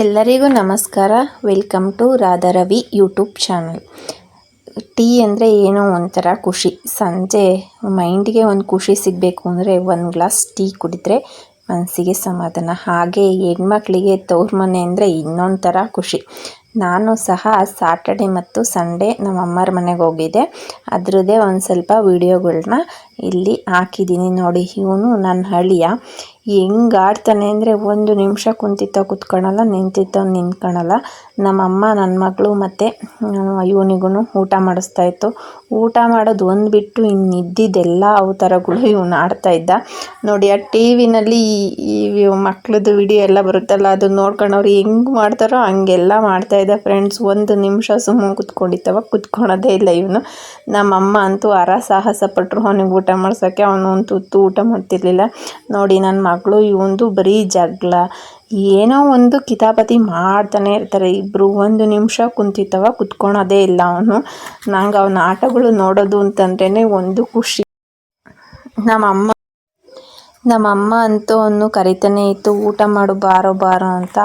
ಎಲ್ಲರಿಗೂ ನಮಸ್ಕಾರ. Welcome to Radharavi YouTube channel tea ಅಂದರೆ ಏನೋ ಒಂಥರ ಖುಷಿ. ಸಂಜೆ ಮೈಂಡಿಗೆ ಒಂದು ಖುಷಿ ಸಿಗಬೇಕು ಅಂದರೆ ಒಂದು ಗ್ಲಾಸ್ ಟೀ ಕುಡಿದ್ರೆ ಮನಸ್ಸಿಗೆ ಸಮಾಧಾನ. ಹಾಗೆ ಹೆಣ್ಮಕ್ಳಿಗೆ ತವ್ರ ಮನೆ ಅಂದರೆ ಇನ್ನೊಂಥರ ಥರ ಖುಷಿ. ನಾನು ಸಹ ಸಾಟರ್ಡೆ ಮತ್ತು ಸಂಡೇ ನಮ್ಮ ಅಮ್ಮರ ಮನೆಗೆ ಹೋಗಿದ್ದೆ. ಅದರದ್ದೇ ಒಂದು ಸ್ವಲ್ಪ ವೀಡಿಯೋಗಳನ್ನ ಇಲ್ಲಿ ಹಾಕಿದ್ದೀನಿ ನೋಡಿ. ಇವನು ನನ್ನ ಹಳಿಯ ಹೆಂಗೆ ಆಡ್ತಾನೆ ಅಂದರೆ ಒಂದು ನಿಮಿಷ ಕುಂತಿತ್ತ ಕುತ್ಕೊಳಲ್ಲ ನಿಂತಿತ್ತ ನಿಂತ್ಕೊಳಲ್ಲ. ನಮ್ಮಮ್ಮ ನನ್ನ ಮಗಳು ಮತ್ತು ಇವನಿಗೂ ಊಟ ಮಾಡಿಸ್ತಾಯಿತ್ತು ಊಟ ಮಾಡೋದು ಒಂದು ಬಿಟ್ಟು ಇನ್ನು ಇದ್ದಿದ್ದೆಲ್ಲ ಅವತಾರಗಳು ಇವನು ಆಡ್ತಾ ಇದ್ದ. ನೋಡಿ, ಆ ಟಿ ವಿನಲ್ಲಿ ಈ ಮಕ್ಳದ್ದು ವಿಡಿಯೋ ಎಲ್ಲ ಬರುತ್ತಲ್ಲ ಅದು ನೋಡ್ಕೊಂಡವ್ರು ಹೆಂಗೆ ಮಾಡ್ತಾರೋ ಹಂಗೆಲ್ಲ ಮಾಡ್ತಾಯಿದ್ದ ಫ್ರೆಂಡ್ಸ್. ಒಂದು ನಿಮಿಷ ಸುಮ್ಮನೆ ಕುತ್ಕೊಂಡಿತ್ತವ ಕುತ್ಕೊಳೋದೇ ಇಲ್ಲ ಇವನು. ನಮ್ಮಮ್ಮ ಅಂತೂ ಅರ ಸಾಹಸ ಪಟ್ಟರು ಅವನಿಗೆ ಊಟ ಮಾಡ್ಸೋಕ್ಕೆ ಅವನು ತುತ್ತು ಊಟ ಮಾಡ್ತಿರ್ಲಿಲ್ಲ. ನೋಡಿ ನನ್ನ ಮಗಳು, ಇವಂದು ಬರೀ ಜಗಳ. ಏನೋ ಒಂದು ಕಿತಾಪತಿ ಮಾಡ್ತಾನೆ ಇರ್ತಾರೆ. ಇಬ್ಬರು ಒಂದು ನಿಮಿಷ ಕುಂತಿತ್ತವ ಕುತ್ಕೊಳೋದೇ ಇಲ್ಲ ಅವನು. ನಂಗೆ ಅವನ ಆಟಗಳು ನೋಡೋದು ಅಂತಂದ್ರೇ ಒಂದು ಖುಷಿ. ನಮ್ಮಮ್ಮ ನಮ್ಮಮ್ಮ ಅಂತೂ ಅವನು ಕರಿತಾನೆ ಇತ್ತು, ಊಟ ಮಾಡು, ಬಾರೋ ಬಾರೋ ಅಂತ.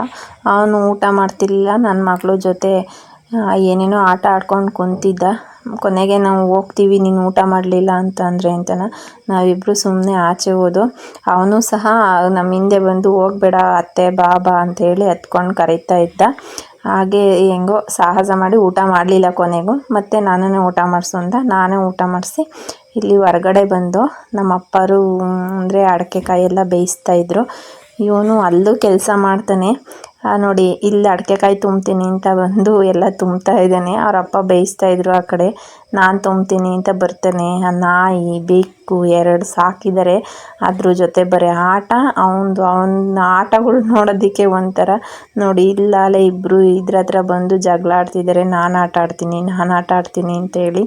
ಅವನು ಊಟ ಮಾಡ್ತಿರ್ಲಿಲ್ಲ ನನ್ನ ಮಗಳ ಜೊತೆ. ಏನೇನೋ ಆಟ ಆಡ್ಕೊಂಡು ಕುಂತಿದ್ದ. ಕೊನೆಗೆ ನಾವು ಹೋಗ್ತೀವಿ, ನೀನು ಊಟ ಮಾಡಲಿಲ್ಲ ಅಂತ ಅಂದರೆ ಅಂತನ. ನಾವಿಬ್ಬರು ಸುಮ್ಮನೆ ಆಚೆ ಹೋದು. ಅವನು ಸಹ ನಮ್ಮ ಹಿಂದೆ ಬಂದು, ಹೋಗ್ಬೇಡ ಅತ್ತೆ, ಬಾ ಬಾ ಅಂತೇಳಿ ಹತ್ಕೊಂಡು ಕರೀತಾ ಇದ್ದ. ಹಾಗೆ ಹೆಂಗೋ ಸಾಹಸ ಮಾಡಿ ಊಟ ಮಾಡಲಿಲ್ಲ ಕೊನೆಗೂ. ಮತ್ತು ನಾನೇ ಊಟ ಮಾಡಿಸು ಅಂತ ನಾನೇ ಊಟ ಮಾಡಿಸಿ ಇಲ್ಲಿ ಹೊರಗಡೆ ಬಂದು ನಮ್ಮ ಅಪ್ಪರು ಅಂದರೆ ಅಡಿಕೆ ಬೇಯಿಸ್ತಾ ಇದ್ದರು ಇವನು ಅಲ್ಲೂ ಕೆಲಸ ಮಾಡ್ತಾನೆ. ನೋಡಿ, ಇಲ್ಲಿ ಅಡಿಕೆಕಾಯಿ ತುಂಬ್ತೀನಿ ಅಂತ ಬಂದು ಎಲ್ಲ ತುಂಬ್ತಾ ಇದ್ದಾನೆ. ಅವ್ರ ಅಪ್ಪ ಬೇಯಿಸ್ತಾ ಇದ್ರು ಆ ಕಡೆ. ನಾನು ತುಂಬ್ತೀನಿ ಅಂತ ಬರ್ತಾನೆ. ಆ ನಾಯಿ, ಬೆಕ್ಕು ಎರಡು ಸಾಕಿದ್ದಾರೆ ಅದ್ರ ಜೊತೆ ಬರೀ ಆಟ. ಅವನದು ಅವನ ಆಟಗಳು ನೋಡೋದಕ್ಕೆ ಒಂಥರ, ನೋಡಿ, ಇಲ್ಲಾಲೆ ಇಬ್ಬರು ಇದ್ರ ಹತ್ರ ಬಂದು ಜಗಳ ಆಡ್ತಿದ್ದಾರೆ ನಾನು ಆಟ ಆಡ್ತೀನಿ, ನಾನು ಆಟ ಆಡ್ತೀನಿ ಅಂತೇಳಿ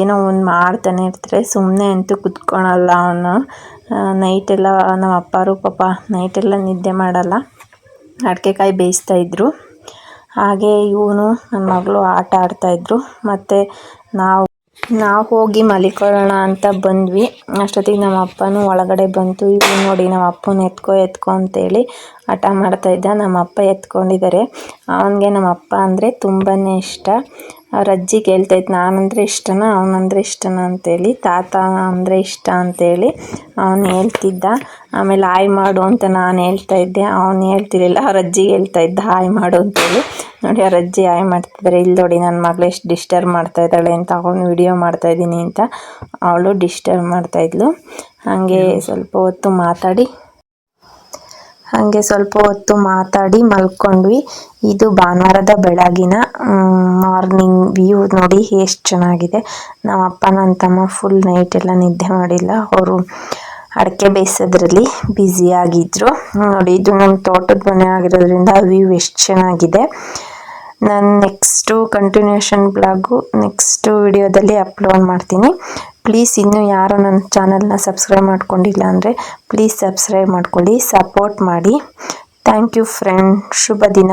ಏನೋ ಒಂದು ಮಾಡ್ತಾನೆ ಇರ್ತಾರೆ. ಸುಮ್ಮನೆ ಅಂತೂ ಕುತ್ಕೊಳಲ್ಲ ಅವನು. ನೈಟೆಲ್ಲ ನಮ್ಮ ಅಪ್ಪಾರು ಪಾಪ ನೈಟೆಲ್ಲ ನಿದ್ದೆ ಮಾಡಲ್ಲ. ಅಡಿಕೆಕಾಯಿ ಇದ್ದರು ಹಾಗೆ ಇವನು ನನ್ನ ಮಗಳು ಆಟ ಆಡ್ತಾಯಿದ್ರು ಮತ್ತು ನಾವು ನಾವು ಹೋಗಿ ಮಲಿಕೊಳ್ಳೋಣ ಅಂತ ಬಂದ್ವಿ. ಅಷ್ಟೊತ್ತಿಗೆ ನಮ್ಮ ಅಪ್ಪನೂ ಒಳಗಡೆ ಬಂತು. ಇವನು ನೋಡಿ ನಮ್ಮ ಅಪ್ಪನ ಎತ್ಕೊ ಎತ್ಕೊ ಅಂತೇಳಿ ಹಠ ಮಾಡ್ತಾಯಿದ್ದ ನಮ್ಮ ಅಪ್ಪ ಎತ್ಕೊಂಡಿದ್ದಾರೆ. ಅವನಿಗೆ ನಮ್ಮ ಅಪ್ಪ ಅಂದರೆ ತುಂಬಾ ಇಷ್ಟ. ಅವ್ರ ಅಜ್ಜಿ ಕೇಳ್ತೈತೆ ನಾನಂದರೆ ಇಷ್ಟನ? ಅವನಂದ್ರೆ ಇಷ್ಟನ? ಅಂತೇಳಿ ತಾತ ಅಂದರೆ ಇಷ್ಟ? ಅಂತೇಳಿ ಅವನು ಹೇಳ್ತಿದ್ದ. ಆಮೇಲೆ ಹಾಯ್ ಮಾಡು ಅಂತ ನಾನು ಹೇಳ್ತಾ ಇದ್ದೆ. ಅವನು ಹೇಳ್ತಿರ್ಲಿಲ್ಲ ಅವ್ರ ಅಜ್ಜಿಗೆ ಹೇಳ್ತಾ ಇದ್ದ ಹಾಯ್ ಮಾಡು ಅಂತೇಳಿ. ನೋಡಿ ಅವ್ರ ಅಜ್ಜಿ ಹಾಯ್ ಮಾಡ್ತಿದ್ದಾರೆ ಇಲ್ಲಿ ನೋಡಿ ನನ್ನ ಮಗಳು ಎಷ್ಟು ಡಿಸ್ಟರ್ಬ್ ಮಾಡ್ತಾ ಇದ್ದಾಳೆ ಅಂತ ಅವನು ವಿಡಿಯೋ ಮಾಡ್ತಾಯಿದ್ದೀನಿ ಅಂತ. ಅವಳು ಡಿಸ್ಟರ್ಬ್ ಮಾಡ್ತಾಯಿದ್ಲು ಹಾಗೆ ಸ್ವಲ್ಪ ಹೊತ್ತು ಮಾತಾಡಿ ಹಾಗೆ ಸ್ವಲ್ಪ ಹೊತ್ತು ಮಾತಾಡಿ ಮಲ್ಕೊಂಡ್ವಿ. ಇದು ಭಾನುವಾರದ ಬೆಳಗಿನ ಮಾರ್ನಿಂಗ್ ವ್ಯೂ ನೋಡಿ ಎಷ್ಟು ಚೆನ್ನಾಗಿದೆ. ನಮ್ಮ ಅಪ್ಪ ನನ್ನ ತಮ್ಮ ಫುಲ್ ನೈಟ್ ಎಲ್ಲ ನಿದ್ದೆ ಮಾಡಿಲ್ಲ. ಅವರು ಅಡಿಕೆ ಬೇಯಿಸೋದ್ರಲ್ಲಿ ಬ್ಯುಸಿ ಆಗಿದ್ರು. ನೋಡಿ, ಇದು ನಮ್ಮ ತೋಟದ ಮನೆ ಆಗಿರೋದ್ರಿಂದ ವ್ಯೂ ಎಷ್ಟು ಚೆನ್ನಾಗಿದೆ. ನಾನು ನೆಕ್ಸ್ಟು ಕಂಟಿನ್ಯೂಷನ್ ಬ್ಲಾಗು ನೆಕ್ಸ್ಟು ವಿಡಿಯೋದಲ್ಲಿ ಅಪ್ಲೋಡ್ ಮಾಡ್ತೀನಿ. ಪ್ಲೀಸ್ ಇನ್ನೂ ಯಾರು ನನ್ನ ಚಾನಲ್ನ ಸಬ್ಸ್ಕ್ರೈಬ್ ಮಾಡ್ಕೊಂಡಿಲ್ಲ ಅಂದರೆ ಪ್ಲೀಸ್ ಸಬ್ಸ್ಕ್ರೈಬ್ ಮಾಡ್ಕೊಳ್ಳಿ ಸಪೋರ್ಟ್ ಮಾಡಿ. ಥ್ಯಾಂಕ್ ಯು ಫ್ರೆಂಡ್ ಶುಭ ದಿನ.